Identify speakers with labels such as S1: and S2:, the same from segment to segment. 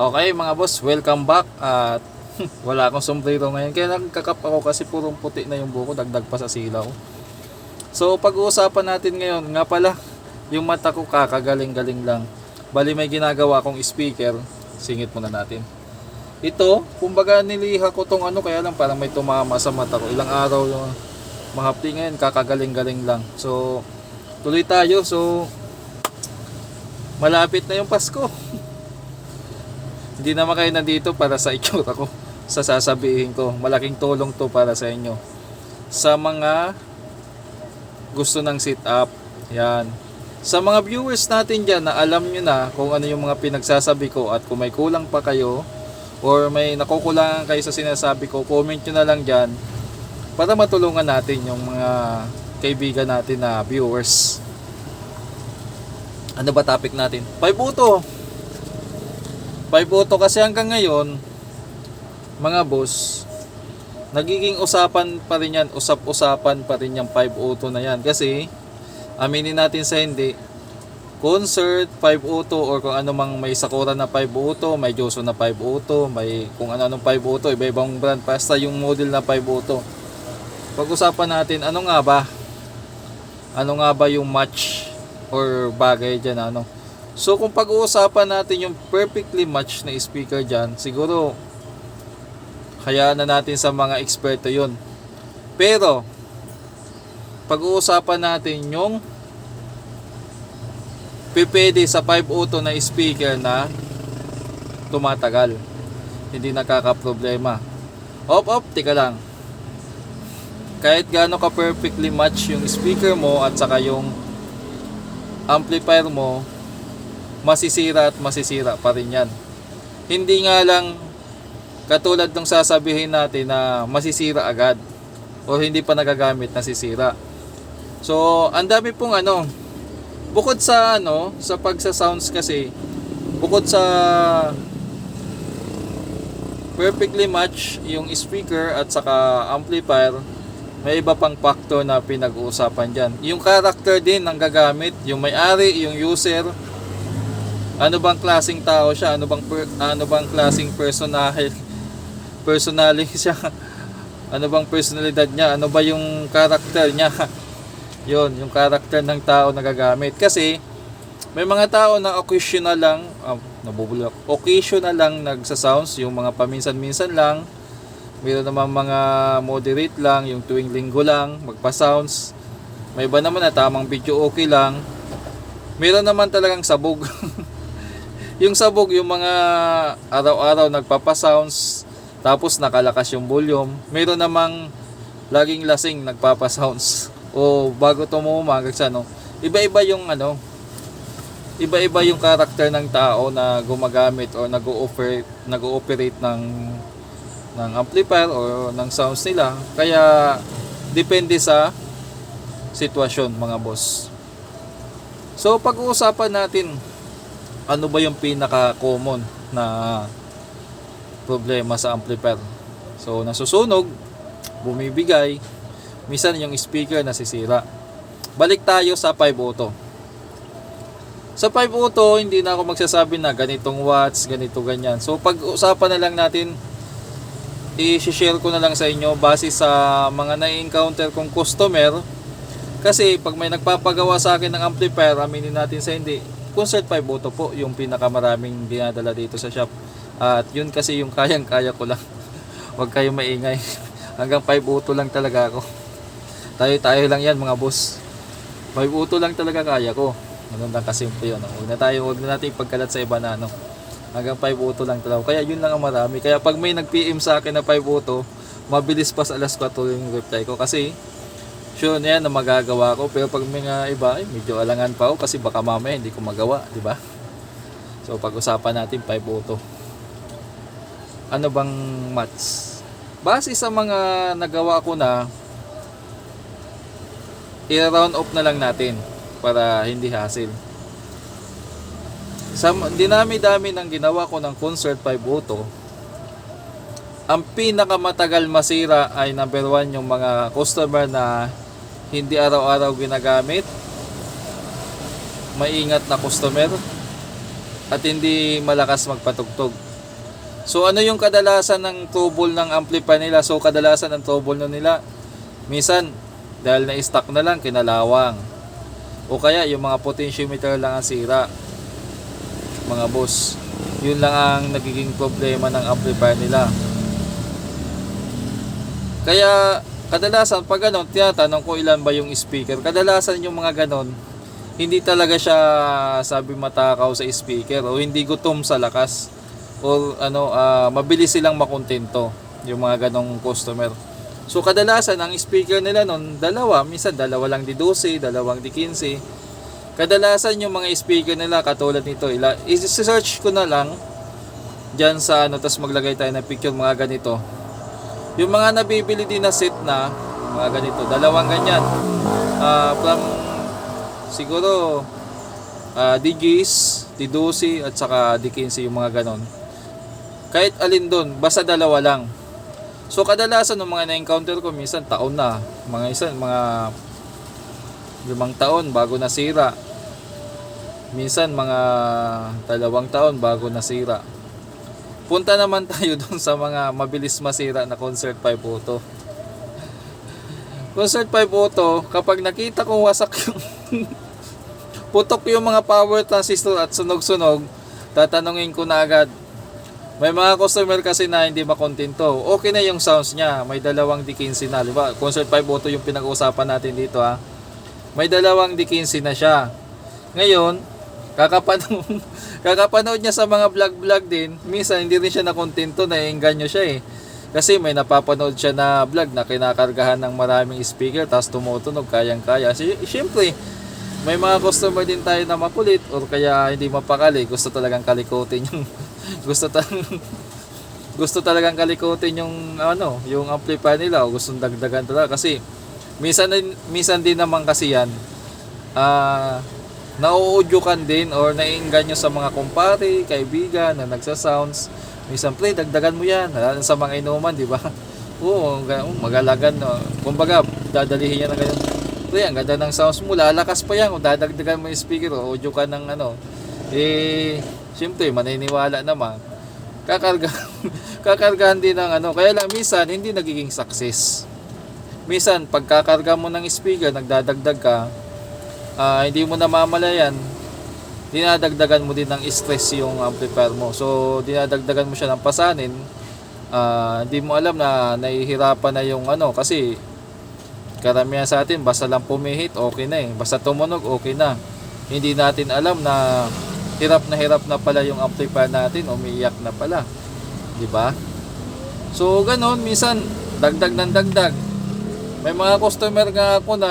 S1: Okay mga boss, welcome back at wala akong sombrero ngayon kaya nagkakap ako kasi purong puti na yung buko dagdag pa sa silaw. So pag-uusapan natin ngayon, nga pala, yung mata ko kakagaling-galing lang. Bali may ginagawa akong speaker, singit muna natin. Ito, kumbaga niliha ko tong ano kaya lang parang may tumama sa mata ko. Ilang araw yung mahapdi ngayon, kakagaling-galing lang. So tuloy tayo. So malapit na yung Pasko. Hindi naman kayo nandito para sa itsura ko. Sa sasabihin ko. Malaking tulong to para sa inyo. Sa mga gusto ng sit up. Yan. Sa mga viewers natin dyan na alam nyo na kung ano yung mga pinagsasabi ko at kung may kulang pa kayo or may nakukulangan kayo sa sinasabi ko, comment nyo na lang dyan para matulungan natin yung mga kaibigan natin na viewers. Ano ba topic natin? Paibuto! Paibuto kasi hanggang ngayon, mga boss, nagiging usapan pa rin yan, usap-usapan pa rin yung 502 na yan. Kasi, aminin natin sa hindi, concert 502 or kung ano mang may Sakura na 502, may Joso na 502, may kung ano anong 502, iba-ibang brand, basta yung model na 502. Pag-usapan natin, ano nga ba? Ano nga ba yung match or bagay dyan, ano? So, kung pag-uusapan natin yung perfectly match na speaker dyan, siguro, hayaan na natin sa mga eksperto yon. Pero, pag-uusapan natin yung pipede sa 502 na speaker na tumatagal. Hindi nakaka-problema. Op, op, tika lang. Kahit gaano ka perfectly match yung speaker mo at saka yung amplifier mo, masisira at masisira pa rin yan. Hindi nga lang katulad ng sasabihin natin na masisira agad o hindi pa nagagamit nasisira. So, ang dami pong ano, bukod sa ano, sa pagsa sounds kasi, bukod sa perfectly match yung speaker at saka amplifier, may iba pang factor na pinag-uusapan dyan. Yung character din ng gagamit, yung may-ari, yung user, ano bang klaseng tao siya, ano bang per, ano bang klaseng personality personality siya, ano bang personalidad niya, ano ba yung character niya. Yon, yung character ng tao na gagamit. Kasi, may mga tao na occasional lang, ah, nabubulok, occasional lang nagsa-sounds, yung mga paminsan-minsan lang. Mayroon naman mga moderate lang, yung tuwing linggo lang, magpa-sounds. May iba naman na tamang video okay lang. Meron naman talagang sabog. yung sabog, yung mga araw-araw nagpapa-sounds, tapos nakalakas yung volume. Meron namang laging lasing nagpapa-sounds o bago tumumagag sa ano, iba-iba yung ano, iba-iba yung karakter ng tao na gumagamit o nag-ooperate, nag-ooperate ng ng amplifier o ng sounds nila. Kaya depende sa sitwasyon mga boss. So pag-uusapan natin ano ba yung pinaka-common na problema sa amplifier. So nasusunog, bumibigay, minsan yung speaker nasisira. Balik tayo sa 502. Sa 502, hindi na ako magsasabi na ganitong watts, ganito ganyan. So pag-usapan na lang natin, i-share ko na lang sa inyo base sa mga na-encounter kong customer. Kasi pag may nagpapagawa sa akin ng amplifier, aminin natin sa hindi, Concert 502 po yung pinakamaraming dinadala dito sa shop. At yun kasi yung kayang-kaya ko lang. Huwag kayong maingay. Hanggang 502 lang talaga ako. Tayo-tayo lang yan mga boss. 502 lang talaga kaya ko. Ganun lang kasimple yun. Huwag na tayo, huwag na natin pagkalat sa iba na ano. Hanggang 502 lang talaga. Kaya yun lang ang marami. Kaya pag may nag-PM sa akin na 502, mabilis pa sa alas 4 yung reply ko. Kasi, na yan na magagawa ko. Pero pag may nga iba, ay, medyo alangan pa ako kasi baka mamaya hindi ko magawa. di ba? So, pag-usapan natin 502 ano bang match. Base sa mga nagawa ko na, i-round off na lang natin para hindi hassle. Sa dinami-dami ng ginawa ko ng Concert 502, ang pinakamatagal masira ay number one yung mga customer na hindi araw-araw ginagamit, maingat na customer, at hindi malakas magpatugtog. So ano yung kadalasan ng trouble ng amplifier nila? So kadalasan ng trouble nila, minsan dahil na-stuck na lang, kinalawang. O kaya yung mga potentiometer lang ang sira. Mga boss. Yun lang ang nagiging problema ng amplifier nila. Kaya kadalasan pag ganun, tinatanong ko ilan ba yung speaker. Kadalasan yung mga ganon, hindi talaga siya sabi matakaw sa speaker o hindi gutom sa lakas o ano ah, mabilis silang makontento yung mga ganong customer. So kadalasan ang speaker nila nun dalawa, minsan dalawa lang di 12, dalawang di 15. Kadalasan yung mga speaker nila katulad nito, ila i-search ko na lang diyan sa ano tapos maglagay tayo ng picture mga ganito. Yung mga nabibili din na set na mga ganito, dalawang ganyan. Ah, from siguro uh, DGs, D12 at saka D15 yung mga ganon. Kahit alin doon, basta dalawa lang. So kadalasan ng mga na-encounter ko minsan taon na, mga isa mga limang taon bago nasira. Minsan mga dalawang taon bago nasira. Punta naman tayo doon sa mga mabilis masira na concert pipe auto. Concert pipe auto, kapag nakita kong wasak yung putok yung mga power transistor at sunog-sunog, tatanungin ko na agad. May mga customer kasi na hindi makontento. Okay na yung sounds niya. May dalawang D15 na. Diba? Concert pipe auto yung pinag-uusapan natin dito ha. May dalawang D15 na siya. Ngayon, kakapanood, kakapanood niya sa mga vlog-vlog din. Minsan hindi rin siya nakontento, naiinganyo siya eh. Kasi may napapanood siya na vlog na kinakargahan ng maraming speaker tapos tumutunog kayang-kaya. Si, Siyempre, may mga customer din tayo na makulit or kaya hindi mapakali. Gusto talagang kalikutin yung gusto talagang gusto talagang kalikutin yung ano, yung amplifier nila o gustong dagdagan talaga kasi minsan minsan din naman kasi yan ah nauudyukan din or naiinganyo sa mga kumpare, kaibigan na nagsa-sounds. Minsan, pre, dagdagan mo yan. Lalo sa mga inuman, di ba? Oo, oh, magalagan. No? Kumbaga, dadalihin niya na ganyan. Pre, ang ganda ng sounds mo. Lalakas pa yan. Kung dadagdagan mo yung speaker, audio ka ng ano. Eh, siyempre, maniniwala naman. Kakarga, kakargahan din ng ano. Kaya lang, minsan, hindi nagiging success. Minsan, pagkakarga mo ng speaker, nagdadagdag ka, ah, hindi mo namamalayan, dinadagdagan mo din ng stress yung amplifier mo. So, dinadagdagan mo siya ng pasanin. ah, hindi mo alam na nahihirapan na yung ano kasi karamihan sa atin basta lang pumihit okay na eh. Basta tumunog okay na. Hindi natin alam na hirap na hirap na pala yung amplifier natin, umiiyak na pala. 'Di ba? So, ganon minsan dagdag ng dagdag. May mga customer nga ako na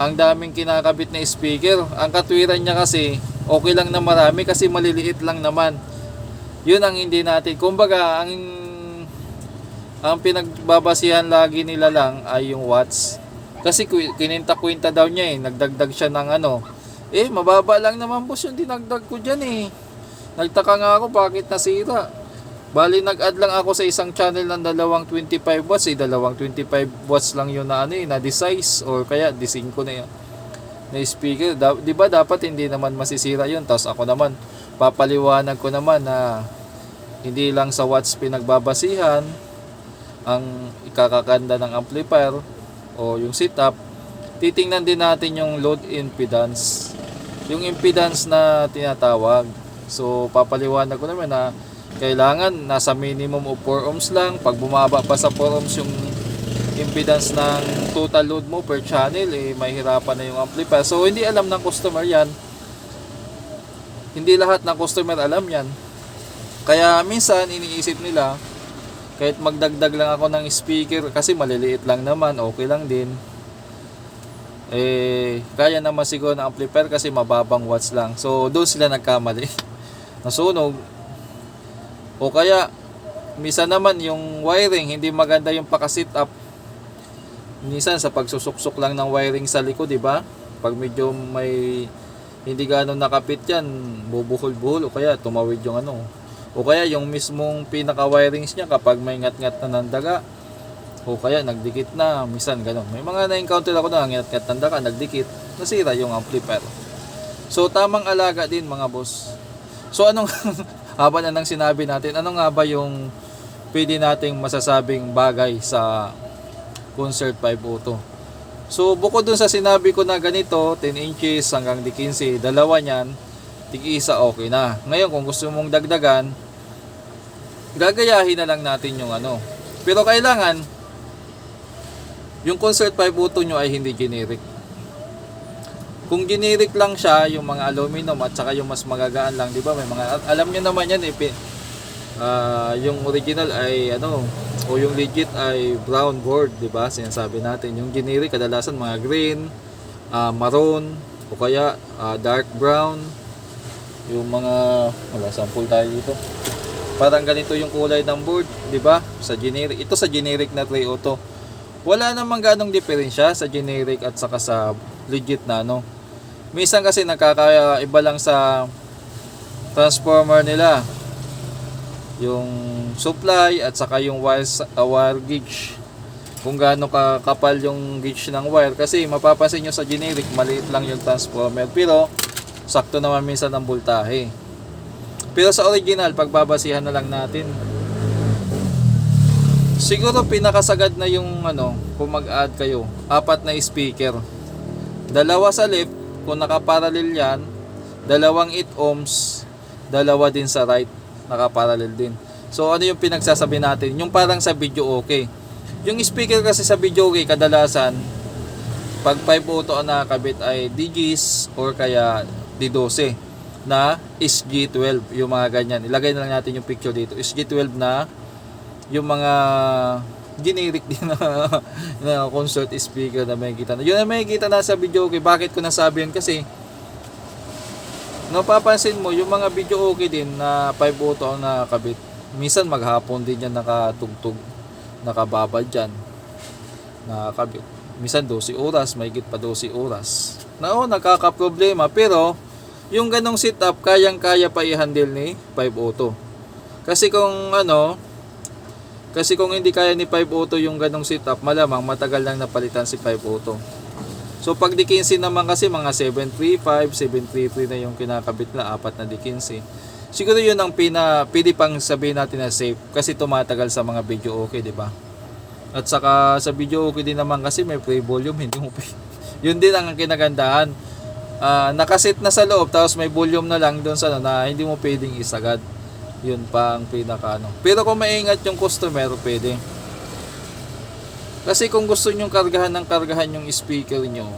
S1: ang daming kinakabit na speaker. Ang katwiran niya kasi, okay lang na marami kasi maliliit lang naman. Yun ang hindi natin. Kumbaga, ang ang pinagbabasihan lagi nila lang ay yung watts. Kasi kwi- kininta-kwinta daw niya eh. Nagdagdag siya ng ano. Eh, mababa lang naman boss yung dinagdag ko dyan eh. Nagtaka nga ako bakit nasira. Bali, nag-add lang ako sa isang channel ng dalawang 25 watts. Eh, dalawang 25 watts lang yun na ano eh, na size or kaya di 5 na yun. Na speaker. Da, di ba dapat hindi naman masisira yun. Tapos ako naman, papaliwanag ko naman na hindi lang sa watts pinagbabasihan ang ikakaganda ng amplifier o yung setup. Titingnan din natin yung load impedance. Yung impedance na tinatawag. So, papaliwanag ko naman na kailangan nasa minimum of 4 ohms lang. Pag bumaba pa sa 4 ohms yung impedance ng total load mo per channel, eh, mahirapan na yung amplifier. So, hindi alam ng customer yan. Hindi lahat ng customer alam yan. Kaya minsan iniisip nila, kahit magdagdag lang ako ng speaker, kasi maliliit lang naman, okay lang din. Eh, kaya naman siguro ng amplifier kasi mababang watts lang. So, doon sila nagkamali. Nasunog, o kaya, misa naman yung wiring, hindi maganda yung paka-sit up. Minsan sa pagsusuksok lang ng wiring sa likod, di ba? Pag medyo may hindi gano'n nakapit yan, bubuhol-buhol o kaya tumawid yung ano. O kaya yung mismong pinaka-wirings niya kapag may ngat-ngat na ng daga, o kaya nagdikit na, minsan gano'n. May mga na-encounter ako na ngat-ngat ng daga, nagdikit, nasira yung amplifier. So tamang alaga din mga boss. So anong haba na nang sinabi natin, ano nga ba yung pwede nating masasabing bagay sa Concert 502? So, bukod dun sa sinabi ko na ganito, 10 inches hanggang di 15, dalawa niyan, tig-isa okay na. Ngayon, kung gusto mong dagdagan, gagayahin na lang natin yung ano. Pero kailangan, yung Concert 502 nyo ay hindi generic. Kung generic lang siya, yung mga aluminum at saka yung mas magagaan lang, di ba? May mga, alam nyo naman yan, eh, ah, yung original ay ano, o yung legit ay brown board, di ba? Sinasabi natin. Yung generic, kadalasan mga green, ah, maroon, o kaya ah, dark brown, yung mga, wala, sample tayo dito. Parang ganito yung kulay ng board, di ba? Sa generic, ito sa generic na 302. Wala namang ganong diferensya sa generic at saka sa legit na ano. Minsan kasi nakakaiba lang sa transformer nila. Yung supply at saka yung wire, uh, wire gauge. Kung gaano ka kapal yung gauge ng wire. Kasi mapapansin nyo sa generic, maliit lang yung transformer. Pero sakto naman minsan ang voltahe. Pero sa original, pagbabasihan na lang natin. Siguro pinakasagad na yung ano, kung mag-add kayo, apat na speaker. Dalawa sa left, kung nakaparallel yan, dalawang 8 ohms, dalawa din sa right, nakaparallel din. So ano yung pinagsasabi natin? Yung parang sa video okay. Yung speaker kasi sa video okay, kadalasan, pag 5 auto ang nakakabit ay DGs or kaya D12 na SG12 yung mga ganyan ilagay na lang natin yung picture dito SG12 na yung mga generic din na, na concert speaker na makikita na. Yun na makikita na sa video okay. Bakit ko nasabi yun? Kasi napapansin mo, yung mga video okay din na 5 auto ang nakakabit. Minsan maghapon din yan nakatugtog, nakababad dyan. Nakakabit. Minsan 12 oras, mahigit pa 12 oras. Na oh, nakaka-problema. Pero, yung ganong setup, kayang-kaya pa i-handle ni 5 auto. Kasi kung ano, kasi kung hindi kaya ni 5 auto yung ganong setup, malamang matagal lang napalitan si 5 auto. So pag di 15 naman kasi mga 735, 733 na yung kinakabit na apat na di 15. Siguro yun ang pina pwede pang sabihin natin na safe kasi tumatagal sa mga video okay, di ba? At saka sa video okay din naman kasi may free volume, hindi mo. Yun din ang kinagandahan. Ah, nakasit na sa loob tapos may volume na lang doon sa ano, na hindi mo pwedeng isagad. Yun pa ang pinaka ano. Pero kung maingat yung customer, pwede. Kasi kung gusto nyong kargahan ng kargahan yung speaker nyo,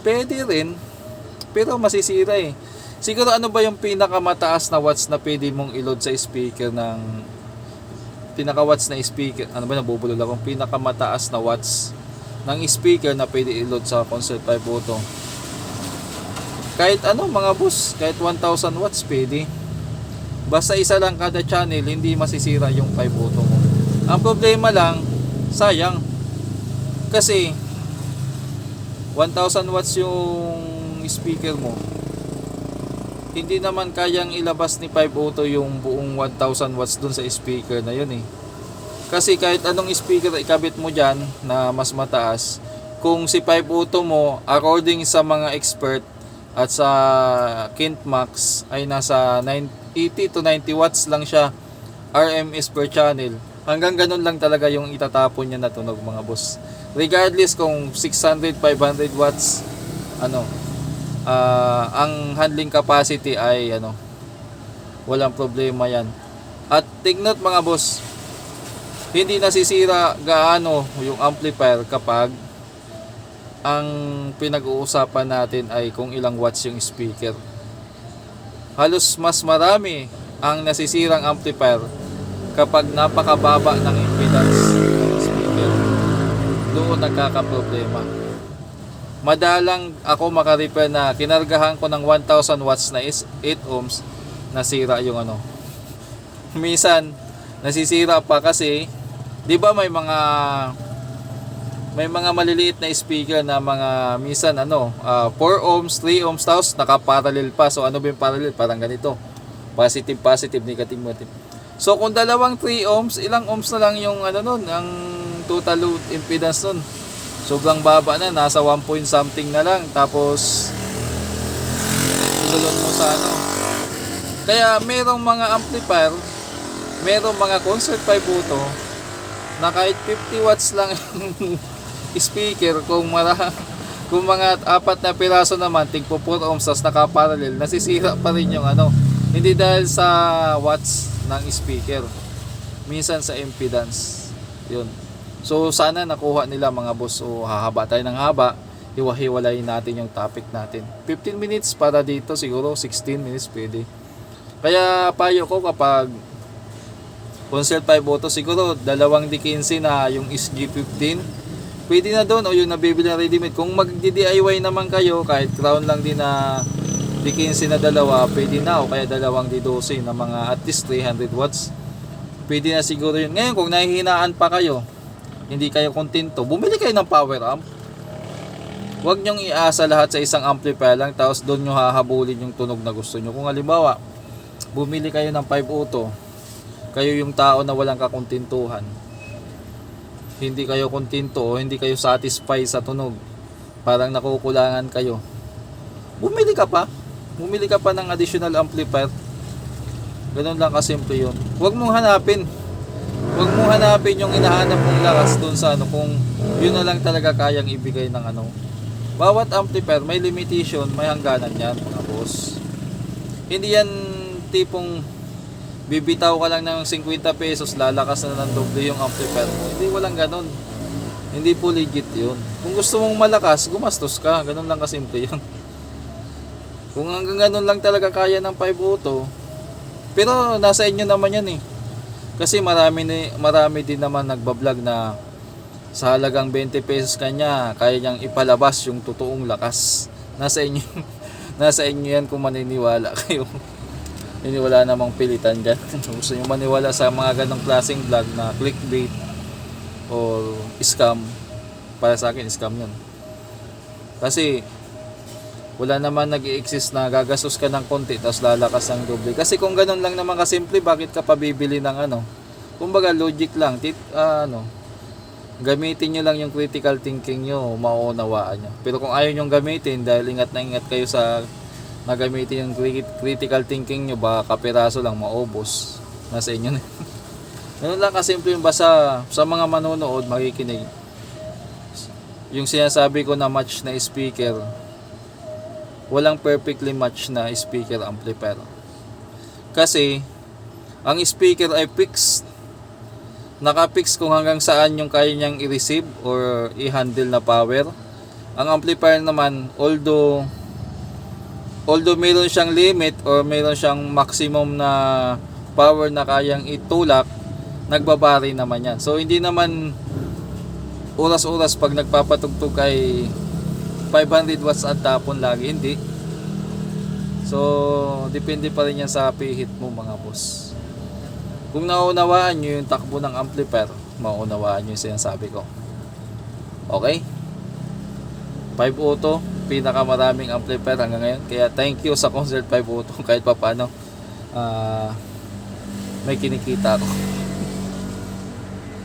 S1: pwede rin. Pero masisira eh. Siguro ano ba yung pinakamataas na watts na pwede mong i-load sa speaker ng pinaka watts na speaker ano ba nabubulol ako pinakamataas na watts ng speaker na pwede i-load sa Concert 5 Auto kahit ano mga boss kahit 1000 watts pwede. Basta isa lang kada channel hindi masisira yung 5 auto mo. Ang problema lang sayang. Kasi 1000 watts yung speaker mo. Hindi naman kayang ilabas ni 5 auto yung buong 1000 watts dun sa speaker na yun eh. Kasi kahit anong speaker ikabit mo dyan na mas mataas kung si 5 auto mo according sa mga expert at sa Kint Max ay nasa 9 80 to 90 watts lang siya RMS per channel. Hanggang ganun lang talaga yung itatapon niya na tunog mga boss. Regardless kung 600, 500 watts ano ah, ang handling capacity ay ano walang problema yan. At take note mga boss, hindi nasisira gaano yung amplifier kapag ang pinag-uusapan natin ay kung ilang watts yung speaker. Halos mas marami ang nasisirang amplifier kapag napakababa ng impedance ng speaker. Doon nagkakaproblema. Madalang ako makarepair na kinargahan ko ng 1000 watts na is 8 ohms nasira yung ano. Minsan nasisira pa kasi 'di ba may mga may mga maliliit na speaker na mga minsan ano, ah, 4 ohms, 3 ohms tapos naka-parallel pa. So ano ba yung parallel? Parang ganito. Positive, positive, negative, negative. So kung dalawang 3 ohms, ilang ohms na lang yung ano nun, ang total load impedance nun. Sobrang baba na, nasa 1 point something na lang. Tapos sulod mo sa ano, Kaya merong mga amplifier, merong mga concert 5 auto na kahit 50 watts lang speaker kung mara kung mga apat na piraso naman tigpo 4 ohms tas nakaparallel nasisira pa rin yung ano. Hindi dahil sa watts ng speaker. Minsan sa impedance. Yun. So sana nakuha nila mga boss. O hahaba tayo ng haba. Hiwa-hiwalay natin yung topic natin. 15 minutes para dito siguro 16 minutes pwede. Kaya payo ko kapag Concert 5 auto siguro dalawang D15 na yung SG15 pwede na doon o yung nabibili na ready made kung magdi-DIY naman kayo kahit crown lang din na D15 na dalawa pwede na o kaya dalawang D12 na mga at least 300 watts pwede na siguro yun ngayon kung nahihinaan pa kayo hindi kayo kontento bumili kayo ng power amp Huwag nyong iasa lahat sa isang amplifier lang tapos doon nyo hahabulin yung tunog na gusto nyo. Kung halimbawa, bumili kayo ng 5 auto, kayo yung tao na walang kakontintuhan. Hindi kayo kontento o hindi kayo satisfied sa tunog. Parang nakukulangan kayo. Bumili ka pa. Bumili ka pa ng additional amplifier. Ganun lang kasimple yun. Huwag mong hanapin. Huwag mong hanapin yung hinahanap mong lakas doon sa ano kung yun na lang talaga kayang ibigay ng ano. Bawat amplifier may limitation, may hangganan yan mga boss. Hindi yan tipong bibitaw ka lang ng 50 pesos, lalakas na ng doble yung amplifier mo. Hindi, walang ganon. Hindi po legit yun. Kung gusto mong malakas, gumastos ka. Ganon lang kasimple yun. Kung hanggang ganon lang talaga kaya ng 5 auto, pero nasa inyo naman yan eh. Kasi marami, ni, marami din naman nagbablog na sa halagang 20 pesos kanya, kaya niyang ipalabas yung totoong lakas. Nasa inyo, nasa inyo yan kung maniniwala kayo. Hindi wala namang pilitan dyan. Gusto nyo maniwala sa mga ganong klaseng vlog na clickbait or scam, para sa akin scam yun. Kasi wala naman nag exist na gagastos ka ng konti tapos lalakas ng doble. Kasi kung ganun lang naman kasimple, bakit ka pa bibili ng ano? Kumbaga logic lang, tit, ah, ano, gamitin nyo lang yung critical thinking nyo, mauunawaan nyo. Pero kung ayaw nyo gamitin, dahil ingat na ingat kayo sa na gamitin yung cri- critical thinking nyo, baka kapiraso lang maubos. Nasa inyo na. Ganun lang kasimple yung basta sa mga manonood, makikinig. Yung sinasabi ko na match na speaker, walang perfectly match na speaker amplifier. Kasi, ang speaker ay fixed nakapix kung hanggang saan yung kaya niyang i-receive or i-handle na power. Ang amplifier naman, although although meron siyang limit or meron siyang maximum na power na kayang itulak, nagbabari naman yan. So hindi naman oras-oras pag nagpapatugtog kay 500 watts at tapon lagi, hindi. So, depende pa rin yan sa pihit mo mga boss. Kung naunawaan nyo yung takbo ng amplifier, maunawaan nyo yung sinasabi ko. Okay? 5 auto, pinakamaraming amplifier hanggang ngayon. Kaya thank you sa Concert 5 auto kahit pa paano. ah may kinikita ako.